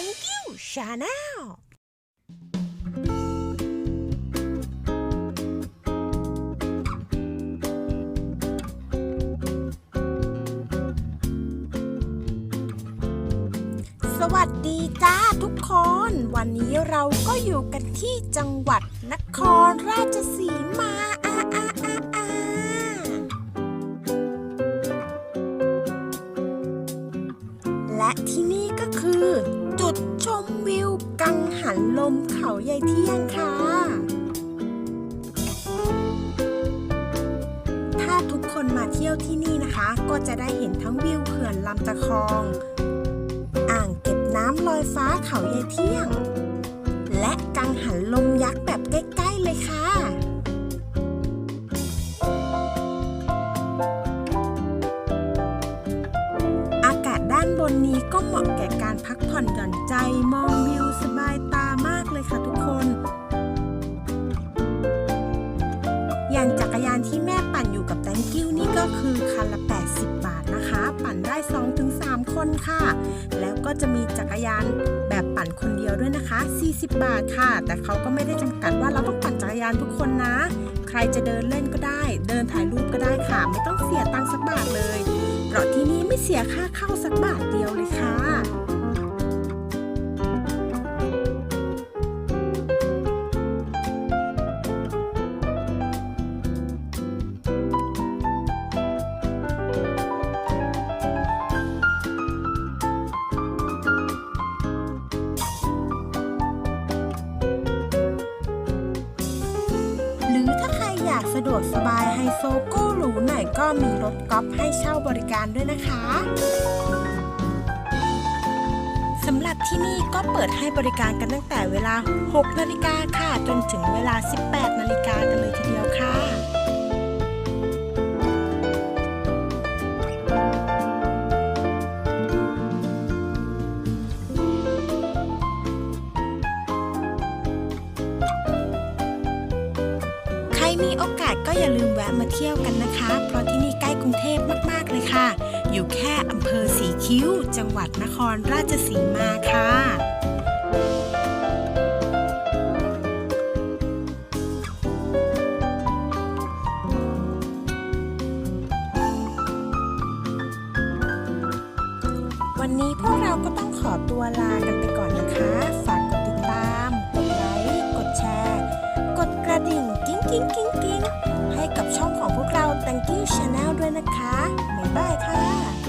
Thank you Chanel สวัสดีจ้าทุกคน วันนี้เราก็อยู่กันที่จังหวัดนครราชสีมาอาอาอาอาและที่นี่ก็คือ จุดชมวิว กังหันลมเขาใหญ่เที่ยงค่ะ ถ้าทุกคนมาเที่ยวที่นี่นะคะ ก็จะได้เห็นทั้งวิวเขื่อนลำตะคอง อ่างเก็บน้ำลอยฟ้าเขาใหญ่เที่ยง และกังหันลมยักษ์ นนนี้ก็เหมาะแก่การพักผ่อนหย่อนใจมองวิวสบายตามากเลยค่ะทุกคน อย่างจักรยานที่แม่ปั่นอยู่กับ Thank you นี่ก็คือคันละ 80 บาทนะคะ ปั่นได้ 2-3 คนค่ะ แล้วก็จะมีจักรยานแบบปั่นคนเดียวด้วยนะคะ 40 บาทค่ะ แต่เขาก็ไม่ได้จำกัดว่าเราต้องปั่นจักรยานทุกคนนะ ใครจะเดินเล่นก็ได้ เดินถ่ายรูปก็ได้ค่ะ ไม่ต้องเสียตังค์สักบาทเลย เพราะที่ เสียค่าเข้าสักบาทเดียวเลยค่ะ อยากสะดวกสบายไฮโซกู้หรูหน่อยก็มีรถกอล์ฟให้เช่าบริการด้วยนะคะสำหรับที่นี่ก็เปิดให้บริการกันตั้งแต่เวลา 6 นาฬิกาค่ะ จนถึงเวลา 18 นาฬิกากันเลยทีเดียวค่ะ มีโอกาสก็อย่าลืมแวะมาเที่ยวกันนะคะ เพราะที่นี่ใกล้กรุงเทพมากๆเลยค่ะ อยู่แค่อำเภอสีคิ้ว จังหวัดนครราชสีมาค่ะวันนี้พวกเราก็ต้องขอตัวลากันไปก่อนนะคะ ฝากกด กิ้งกิ้งให้กับช่องของพวกเรา Thank you Channel ด้วยนะคะบ๊ายบายค่ะ